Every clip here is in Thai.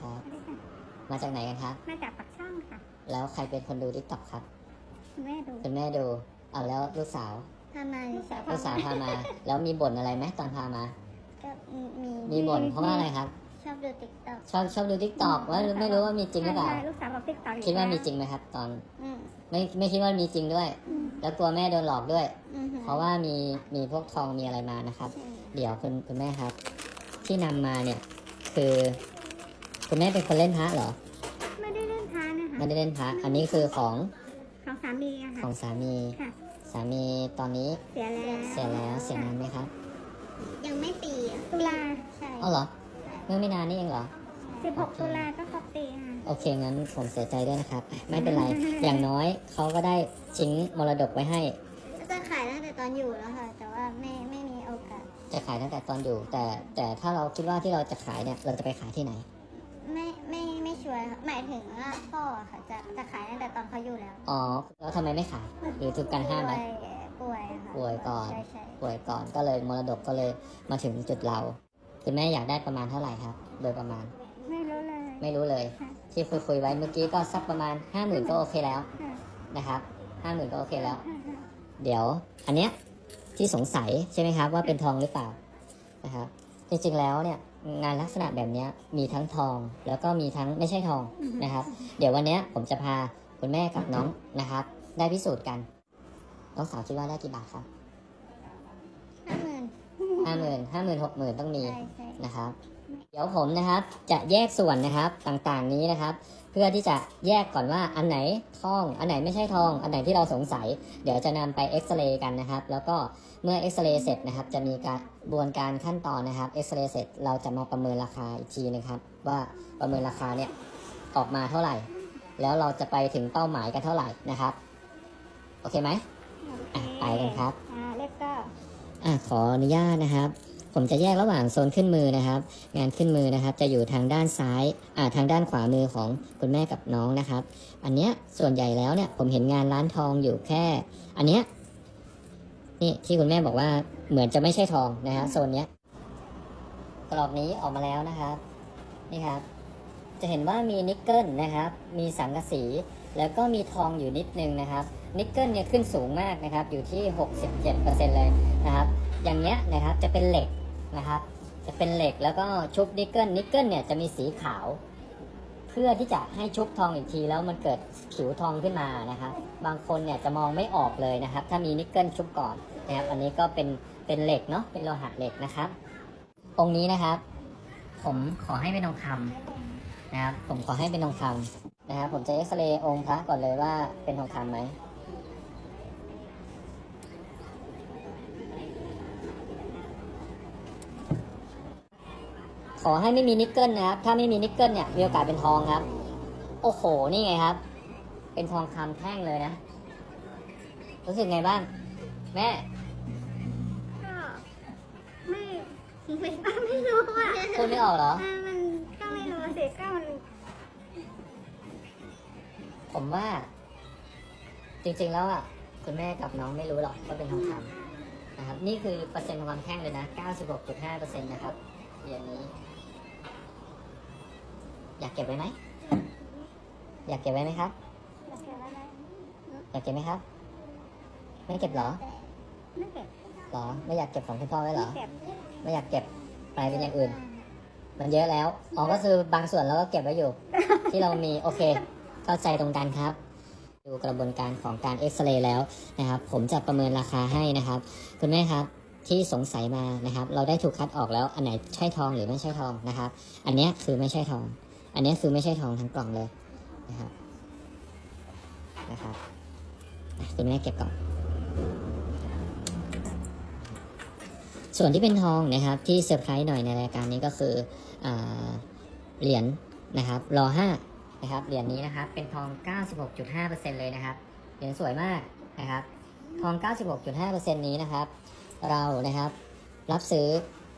ครับสวัสดีค่ะมาจากไหนกันครับ มาจากปักช่องค่ะ แล้วใครเป็นคนดูทิกตอกครับ คุณแม่ดู คุณแม่ดูเอาแล้วลูกสาวทำไมลูกสาวลูกสาวพามา แล้วมีบ่นอะไรไหมตอนพามา ก็มี มีบ่นเพราะว่าอะไรครับ ชอบดูติ๊กต็อกชอบชอบดูทิกตอกว่าไม่รู้ว่ามีจริงหรือเปล่าลูกสาวบอกติ๊กต็อกคิดว่ามีจริงไหมครับ ตอนอืมไม่ไม่คิดว่ามีจริงด้วยอืมแล้วกลัวแม่โดนหลอกด้วยอืมเพราะว่ามีมีพวกทองมีอะไรมานะครับใช่เดี๋ยวคุณคุณแม่ครับ ที่นำมาเนี่ยคือ คุณแม่เป็นคนเล่นพระเหรอ ไม่ได้เล่นพานะคะไม่ได้เล่นพระ อันนี้คือของของสามีอะขค่ะองสามี ค่ะ สามีตอนนี้เสียแล้วเสียแล้วเสียนานไหมครับยังไม่ปีตุลาใช่อ๋อเหรอ เมื่อไม่นานนี่เองเหรอสิบหกตุลาก็ครบปีค่ะ โอเคงั้นผมเสียใจด้วยนะครับ ไม่เป็นไร อย่างน้อยเขาก็ได้ทิ้งมรดกไว้ให้ จะขายตั้งแต่ตอนอยู่แล้วค่ะ แต่ว่าไม่ไม่มีโอกาสจะขายตั้งแต่ตอนอยู่ แต่แต่ถ้าเราคิดว่าที่เราจะขายเนี่ย เราจะไปขายที่ไหนไม่ไม่ ไม่ชัวร์ค่ะหมายถึงว่าพ่ออะค่ะจะจะขายตั้งแต่ตอนเขาอยู่แล้วอ๋อแล้วทำไมไม่ขายหรือถูกกันห้ามไหมป่วยค่ะป่วยก่อน ใช่ใช่ป่วยก่อนก็เลยมรดกก็เลยมาถึงจุดเราคุณแม่อยากได้ประมาณเท่าไหร่ครับ โดยประมาณไม่รู้เลย ไม่รู้เลย ค่ะที่คุยคุยๆไว้เมื่อกี้ก็สักประมาณห้าหมื่นก็โอเคแล้วค่ะ นะครับห้าหมื่นก็โอเคแล้วค่ะค่ะเดี๋ยวอันเนี้ยที่สงสัยใช่ไหมครับว่าเป็นทองหรือเปล่านะครับจริงๆแล้วเนี่ย งานลักษณะแบบเนี้ยมีทั้งทองแล้วก็มีทั้งไม่ใช่ทองนะครับ เดี๋ยววันเนี้ยผมจะพาคุณแม่กับน้องนะครับ ได้พิสูจน์กัน น้องสาวคิดว่าได้กี่บาทครับห้าหมื่นห้าหมื่นห้าหมื่นหกหมื่นต้องมีใช่ใช่นะครับ เดี๋ยวผมนะครับจะแยกส่วนนะครับต่างๆนี้นะครับ เพื่อที่จะแยกก่อนว่าอันไหนทอง อันไหนไม่ใช่ทอง อันไหนที่เราสงสัย เดี๋ยวจะนำไปเอ็กซเรย์กันนะครับ แล้วก็เมื่อเอ็กซเรย์เสร็จนะครับ จะมีการบวนการขั้นตอนนะครับเอ็กซเรย์เสร็จเราจะมาประเมินราคาอีกทีนะครับ ว่าประเมินราคาเนี่ยออกมาเท่าไหร่ แล้วเราจะไปถึงเป้าหมายกันเท่าไหร่นะครับ โอเคไหมอะไปกันครับอ่าเล็บก็อะขออนุญาตนะครับ ผมจะแยกระหว่างโซนขึ้นมือนะครับ งานขึ้นมือนะครับ จะอยู่ทางด้านซ้ายอ่าทางด้านขวามือของคุณแม่กับน้องนะครับ อันเนี้ยส่วนใหญ่แล้วเนี่ยผมเห็นงานร้านทองอยู่แค่ อันเนี้ยนี่ที่คุณแม่บอกว่าเหมือนจะไม่ใช่ทองนะฮะโซนเนี้ยกรอบนี้ออกมาแล้วนะครับนี่ครับ จะเห็นว่ามีนิกเกิลนะครับ มีสังกะสีแล้วก็มีทองอยู่นิดนึงนะครับนิกเกิลเนี่ยขึ้นสูงมากนะครับ อยู่ที่ 67%เลยนะครับ อย่างเนี้ยนะครับจะเป็นเหล็ก นะครับ จะเป็นเหล็กแล้วก็ชุบนิกเกิลนิกเกิลเนี่ยจะมีสีขาว เพื่อที่จะให้ชุบทองอีกทีแล้วมันเกิดผิวทองขึ้นมานะครับ บางคนเนี่ยจะมองไม่ออกเลยนะครับ ถ้ามีนิกเกิลชุบก่อนนะครับ อันนี้ก็เป็นเป็นเหล็กเนาะเป็นโลหะเหล็กนะครับ องค์นี้นะครับ ผมขอให้เป็นทองคำนะครับ ผมขอให้เป็นทองคำนะครับ ผมจะเอ็กซเรย์องค์พระก่อนเลยว่าเป็นทองคำไหม ขอให้ไม่มีนิกเกิลนะครับ ถ้าไม่มีนิกเกิลเนี่ยมีโอกาสเป็นทองครับ โอ้โห นี่ไงครับ เป็นทองคำแท่งเลยนะ รู้สึกไงบ้าง แม่ก็ไม่ไม่ไม่รู้อะพูดไม่ออกเหรออ่ามันก็ไม่รู้สิก็มัน ผมว่า จริงๆแล้วอะ คุณแม่กับน้องไม่รู้หรอกว่าเป็นทองคำนะครับ นี่คือเปอร์เซ็นต์ของความแท่งเลยนะ 96.5%นะครับเหรียญนี้ อยากเก็บไว้ไหม อยากเก็บไว้ไหมครับจะเก็บอะไรอยากเก็บไหมครับ ไม่เก็บเหรอ ไม่เก็บเหรอ ไม่อยากเก็บของคุณพ่อไว้เหรอไม่เก็บไม่อยากเก็บ ไปเป็นอย่างอื่น มันเยอะแล้ว อ๋อ ก็คือบางส่วนเราก็เก็บไว้อยู่ ที่เรามี โอเค เข้าใจตรงกันครับ ดูกระบวนการของการเอ็กซเรย์แล้วนะครับ ผมจะประเมินราคาให้นะครับ คุณแม่ครับที่สงสัยมานะครับ เราได้ถูกคัดออกแล้ว อันไหนใช่ทองหรือไม่ใช่ทองนะครับ อันเนี้ยคือไม่ใช่ทอง อันนี้คือไม่ใช่ทองทั้งกล่องเลยนะครับนะครับอะคุณแม่เก็บกล่อนส่วนที่เป็นทองนะครับ ที่เซอร์ไพรส์หน่อยในรายการนี้ก็คืออเหรียญนะครับรอห้านะครับเหรียญนี้นะครับ เป็นทอง 96.5%เลยนะครับเหรียญสวยมากนะครับ ทอง 96.5%นี้นะครับ เรานะครับรับซื้อ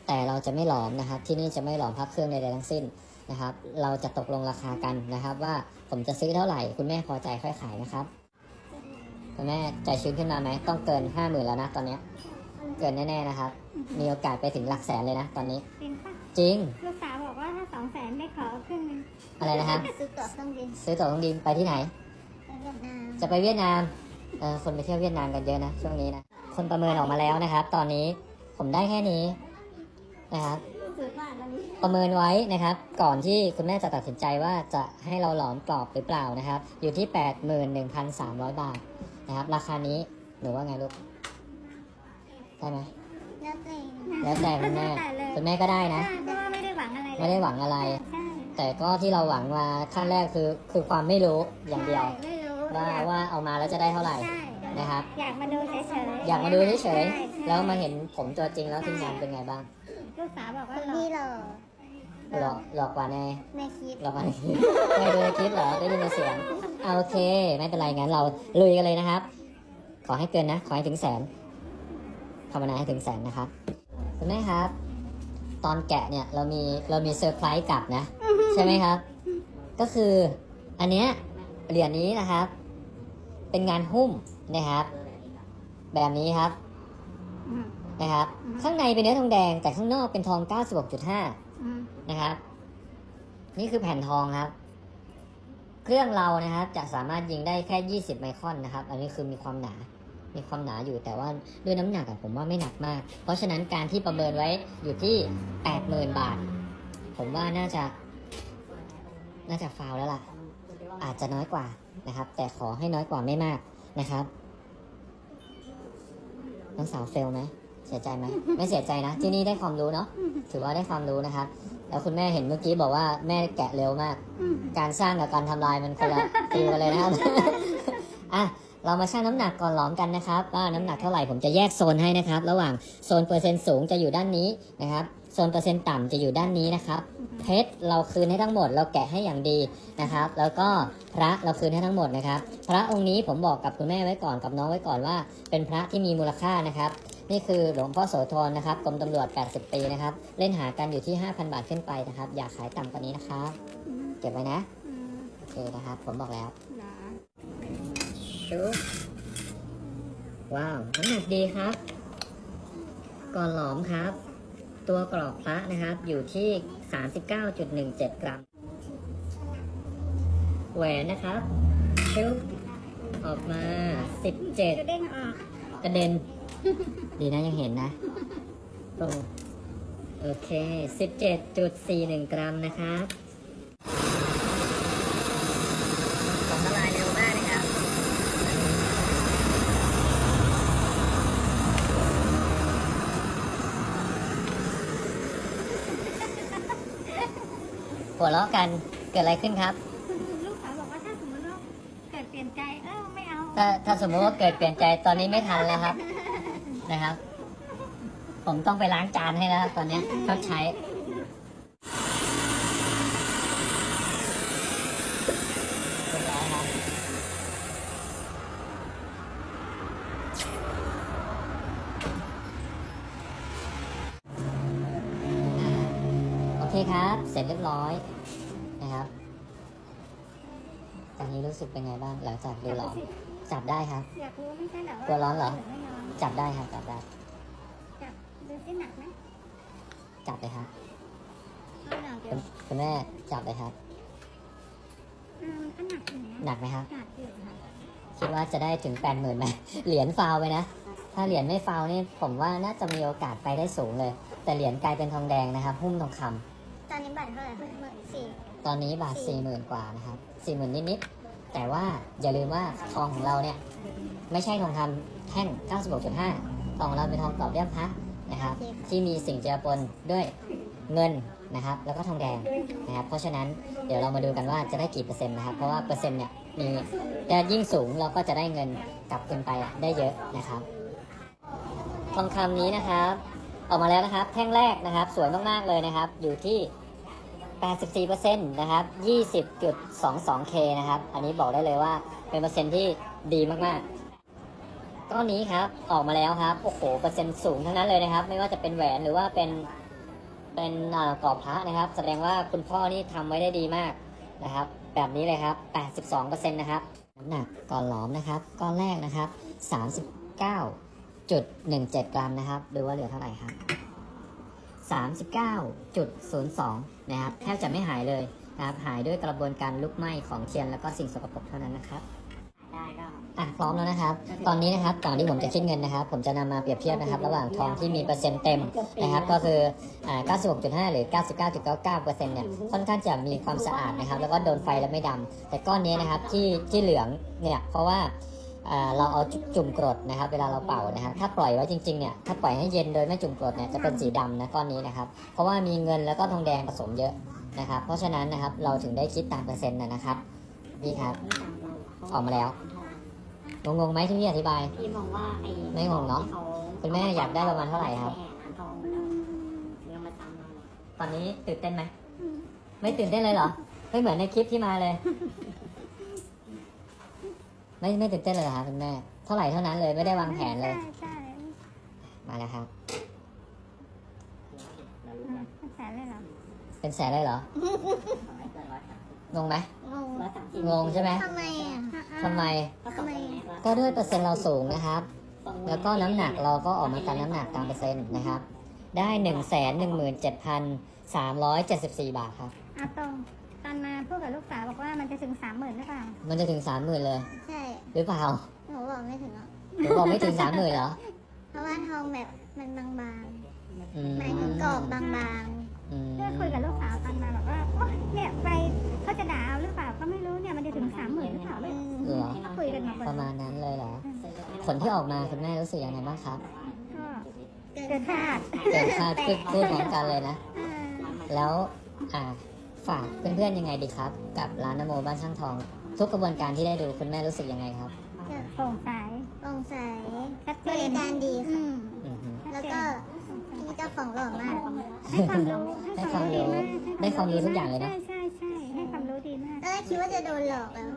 แต่เราจะไม่หลอมนะครับ ที่นี่จะไม่หลอมพักเครื่องใดๆทั้งสิ้น นะครับ เราจะตกลงราคากันนะครับ ว่าผมจะซื้อเท่าไหร่ คุณแม่พอใจค่อยขายนะครับ คุณแม่ใจชื้นขึ้นมาไหมต้องเกิน50,000แล้วนะตอนเนี้ยเกินแน่ๆนะครับ มีโอกาสไปถึงหลักแสนเลยนะ ตอนนี้จริงปะจริง ลูกสาวบอกว่าถ้าสองแสนได้ขอครึ่งหนึงอะไรนะครับ ซื้อตั๋วเครื่องบินซื้อตั๋วเครื่องบินไปที่ไหน ไปเวียดนามจะไปเวียดนามเออคนไปเที่ยวเวียดนามกันเยอะนะช่วงนี้นะ คนประเมินออกมาแล้วนะครับ ตอนนี้ผมได้แค่นี้นะครับ สุดมากตอนนี้ประเมินไว้นะครับ ก่อนที่คุณแม่จะตัดสินใจว่าจะให้เราหลอมกรอบหรือเปล่านะครับ อยู่ที่ 81,300 บาทนะครับ ราคานี้หนูว่าไงลูกได้ไหมแล้วตัวเองแล้วแต่คุณแม่แต่เลยคุณแม่ก็ได้นะใช่เพราะว่าไม่ได้หวังอะไรเลยไม่ได้หวังอะไร ใช่แต่ก็ที่เราหวังมาขั้นแรกคือคือความไม่รู้อย่างเดียวใช่ไม่รู้ว่าอยากว่าเอามาแล้วจะได้เท่าไหร่ใช่นะครับ อยากมาดูเฉยๆอยากมาดูเฉยใช่ๆแล้วมาเห็นผมตัวจริงแล้วทีมงานเป็นไงบ้าง ลูกสาวบอกคว่านหล่อที่เราหลอกหลอกกว่าในในคลิปหลอกกว่าในคลิปเคยดูในคลิปเหรอได้ยินในเสียงเอาโอเค ไม่เป็นไรงั้นเราลุยกันเลยนะครับ ขอให้เกินนะ ขอให้ถึงแสนภาวนาให้ถึงแสนนะครับคุณแม่ครับ ตอนแกะเนี่ยเรามีเรามีเซอร์ไพรส์กลับนะ ใช่ไหมครับ ก็คืออันเนี้ยเหรียญนี้นะครับ เป็นงานหุ้มนะครับ แบบนี้ครับอืม นะครับอืมข้างในเป็นเนื้อทองแดง แต่ข้างนอกเป็นทอง 96.5อืมนะครับ นี่คือแผ่นทองครับ เครื่องเรานะครับ จะสามารถยิงได้แค่ 20 ไมครอนนะครับ อันนี้คือมีความหนา มีความหนาอยู่แต่ว่าด้วยน้ำหนักอะผมว่าไม่หนักมาก เพราะฉะนั้นการที่ประเมินไว้อยู่ที่ 80,000 บาท ผมว่าน่าจะ น่าจะฟาวแล้วล่ะ อาจจะน้อยกว่านะครับ แต่ขอให้น้อยกว่าไม่มากนะครับน้องสาวเฟลไหม เสียใจไหมไม่เสียใจนะ ที่นี่ได้ความรู้เนาะถือว่าได้ความรู้นะครับ แล้วคุณแม่เห็นเมื่อกี้บอกว่าแม่แกะเร็วมาก การสร้างกับการทำลายมันคนละฟิลกันเลยนะครับอะเรามาชั่งน้ำหนักก่อนหลอมกันนะครับ ว่าน้ำหนักเท่าไหร่ผมจะแยกโซนให้นะครับ ระหว่างโซนเปอร์เซ็นต์สูงจะอยู่ด้านนี้นะครับโซนเปอร์เซ็นต์ต่ำจะอยู่ด้านนี้นะครับเพชรเราคืนให้ทั้งหมด เราแกะให้อย่างดีนะครับ แล้วก็พระเราคืนให้ทั้งหมดนะครับ พระองค์นี้ผมบอกกับคุณแม่ไว้ก่อนกับน้องไว้ก่อนว่า เป็นพระที่มีมูลค่านะครับ นี่คือหลวงพ่อโสธรนะครับกรมตำรวจ 80 ปีนะครับ เล่นหากันอยู่ที่ 5,000 บาทขึ้นไปนะครับ อย่าขายต่ำกว่านี้นะครับอืมเก็บไว้นะอืมโอเคนะครับ ผมบอกแล้วเหรอชุบว้าวน้ำหนักดีครับ ก่อนหลอมครับ ตัวกรอบพระนะครับ อยู่ที่ 39.17 กรัม แหวนนะครับชุบออกมาจะ17เด้งออกกระเด็น ดีนะยังเห็นนะโอ้โอเค 17.41 กรัมนะครับของละลายเร็วมากนะครับ หัวเราะกันเกิดอะไรขึ้นครับ ลูกสาวบอกว่าถ้าสมมติว่าเกิดเปลี่ยนใจ เออไม่เอา ถ้าถ้าสมมติว่าเกิดเปลี่ยนใจตอนนี้ไม่ทันแล้วครับ นะครับ ผมต้องไปล้างจานให้แล้วตอนนี้ชดใช้โอเคครับ เสร็จเรียบร้อยนะครับตอนนี้รู้สึกเป็นไงบ้างหลังจากดูหลอม จับได้ครับ อยากรู้ไม่ใช่เหรอว่ากลัวร้อนเหรอ ไม่ยอมจับได้ครับจับได้ จับดูสิหนักไหมจับเลยครับเอาหนักเดี๋ยคุวณคุณแม่จับเลยครับ อืมก็หนักอยู่นะหนักไหมครับ หนักอยู่ค่ะคิดว่าจะได้ถึงแปดหมื่นไหม เหรียญฟาวไปนะ ถ้าเหรียญไม่ฟาวนี่ผมว่าน่าจะมีโอกาสไปได้สูงเลย แต่เหรียญกลายเป็นทองแดงนะครับ หุ้มทองคำตอนนี้บาทเท่าไหร่คะหมื่นสี่ตอนนี้บาทสี่หมื่นกว่านะครับสี่หมื่นนิดๆ แต่ว่าอย่าลืมว่าทองของเราเนี่ยไม่ใช่ทองคำแท่ง 96.5 ทองของเราเป็นทองกรอบเลี่ยมพระนะครับ ที่มีสิ่งเจือปนด้วยเงินนะครับ แล้วก็ทองแดงนะครับ เพราะฉะนั้นเดี๋ยวเรามาดูกันว่าจะได้กี่เปอร์เซ็นต์นะครับ เพราะว่าเปอร์เซ็นต์เนี่ยมีจะยิ่งสูงเราก็จะได้เงินกลับคืนไปได้เยอะนะครับ ทองคำนี้นะครับ ออกมาแล้วนะครับ แท่งแรกนะครับ สวยมากๆเลยนะครับ อยู่ที่ 84%นะครับ 20.22K นะครับ อันนี้บอกได้เลยว่าเป็นเปอร์เซ็นต์ที่ดีมากๆ ก้อนนี้ครับ ออกมาแล้วครับ โอ้โห เปอร์เซ็นต์สูงทั้งนั้นเลยนะครับ ไม่ว่าจะเป็นแหวนหรือว่าเป็น เป็นกรอบพระนะครับ แสดงว่าคุณพ่อนี่ทำไว้ได้ดีมากนะครับ แบบนี้เลยครับ 82%นะครับ น้ำหนักก่อนหลอมนะครับ ก้อนแรกนะครับ 39.17 กรัมนะครับ ดูว่าเหลือเท่าไหร่ครับ 39.02 นะครับ แทบจะไม่หายเลยนะครับ หายด้วยกระบวนการลุกไหม้ของเทียนแล้วก็สิ่งสกปรกเท่านั้นนะครับได้ก็ อะพร้อมแล้วนะครับ ตอนนี้นะครับก่อนที่ผมจะคิดเงินนะครับ ผมจะนำมาเปรียบเทียบนะครับ ระหว่างทองที่มีเปอร์เซ็นต์เต็มนะครับ ก็คืออ่า96.5 หรือ 99.99%เนี่ย ค่อนข้างจะมีความสะอาดนะครับ แล้วก็โดนไฟแล้วไม่ดำแต่ก้อนนี้นะครับที่ที่เหลืองเนี่ย เพราะว่าอ่า เราเอาจุ่มกรดนะครับ เวลาเราเป่านะครับ ถ้าปล่อยไว้จริงๆเนี่ยถ้าปล่อยให้เย็นโดยไม่จุ่มกรดเนี่ยจะเป็นสีดำนะก้อนนี้นะครับ เพราะว่ามีเงินแล้วก็ทองแดงผสมเยอะนะครับ เพราะฉะนั้นนะครับเราถึงได้คิดตามเปอร์เซ็นต์นะครับนี่ครับ ออกมาแล้วงงๆไหมที่พี่อธิบายพี่มองว่าไอ้ไม่งงเนอะคุณแม่อยากได้ประมาณเท่าไหร่ครับตอนนี้ตื่นเต้นไหมไม่ตื่นเต้นเลยเหรอไม่เหมือนในคลิปที่มาเลย ไม่ไม่ตื่นเต้นเลยเหรอครับคุณแม่ เท่าไหร่เท่านั้นเลยไม่ได้วางแผนเลย ใช่ใช่มาแล้วครับ อืมแสนเลยเหรอเป็นแสนเลยเหรอ งงไหม งงร้อยสามสิบงงใช่ไหม ทำไมอะทำไม ทำไมก็ด้วยเปอร์เซ็นต์เราสูงนะครับ แล้วก็น้ำหนักเราก็ออกมาตามน้ำหนักตามเปอร์เซ็นต์นะครับ ได้หนึ่งแสนหนึ่งหมื่นเจ็ดพันสามร้อยเจ็ดสิบสี่บาทครับ อาตรง ตอนมาพูดกับลูกสาวบอกว่ามันจะถึงสามหมื่นหรือเปล่า มันจะถึงสามหมื่นเลย ใช่ หรือเปล่าหนูบอกไม่ถึงหรอก หนูบอกไม่ถึงสามหมื่นเหรอ เพราะว่าทองแบบมันบางอืมๆหมายถึงกรอบบางอืมเพื่อคุยกับลูกสาวตอนมาบอกว่าโอ๊ยเนี่ยไปเขาจะด่าเอาหรือเปล่าก็ไม่รู้เนี่ยมันจะถึงสามหมื่นหรือเปล่าๆเลอืยมเหรอ ก็คุยกันมาประมาณนั้นเลยเหรอ ผลที่ออกมาคุณแม่รู้สึกยังไงบ้างครับก็เกินคาดเกินคาดพูดพูดพร้อมกันเลยนะ อ่าแล้ว อ่า ฝากเพื่อนๆยังไงดีครับ กับร้านนโมบ้านช่างทอง ทุกกระบวนการที่ได้ดูคุณแม่รู้สึกยังไงครับโปร่งใสโปร่งใสชัดเจบรินการดีอืค่ะมอือฮึแล้วก็พี่เจ้าของหล่อมาก ให้ความรู้ให้ความรู้ได้ความรู้ทุกอย่างเลยนะ ใช่ใช่ใช่ให้ความรู้ดีมากตอนแรกคิดว่าจะโดนหลอกแล้วเพราะว่า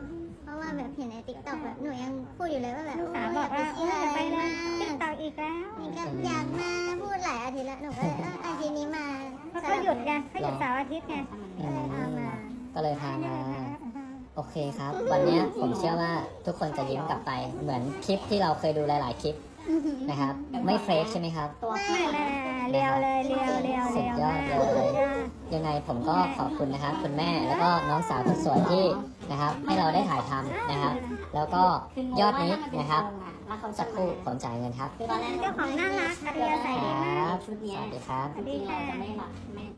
แบบเห็นในติ๊กต็อกแบบหนูยังพูดอยู่เลยว่าแบบลูกสาวบอกว่าโเออไปเลยอติ๊ย่ากต่ออีกแล้วนี่ก็อยากมาพูดหลายอาทิตย์แล้วหนูก็เลยเอออาทิตย์นี้มาเพราะเขาหยุดไงเขาหยุดเสาร์อาทิตย์ไงอืก็เลยพามมาก็เลยพามา โอเคครับ วันนี้ผมเชื่อว่าทุกคนจะยิ้มกลับไป เหมือนคลิปที่เราเคยดูหลาย ๆ คลิปนะครับ ไม่เฟกใช่ไหมครับ ไม่แน่เรียวเลยเรียวเรียวสุเรีดยวยอดเลยสุด ยอดยังไงผมก็ขอบคุณนะครับคุณแม่แล้วก็น้องสาวคนสวยที่นะครับให้เราได้ถ่ายทำนะครับ แล้วก็ยอดนี้นะครับสักครู่ผมจ่ายเงินครับเจ้าของน่ารักอัธยาศัยคดีรมาักบสวัสดีครับสวัสดีค่ะ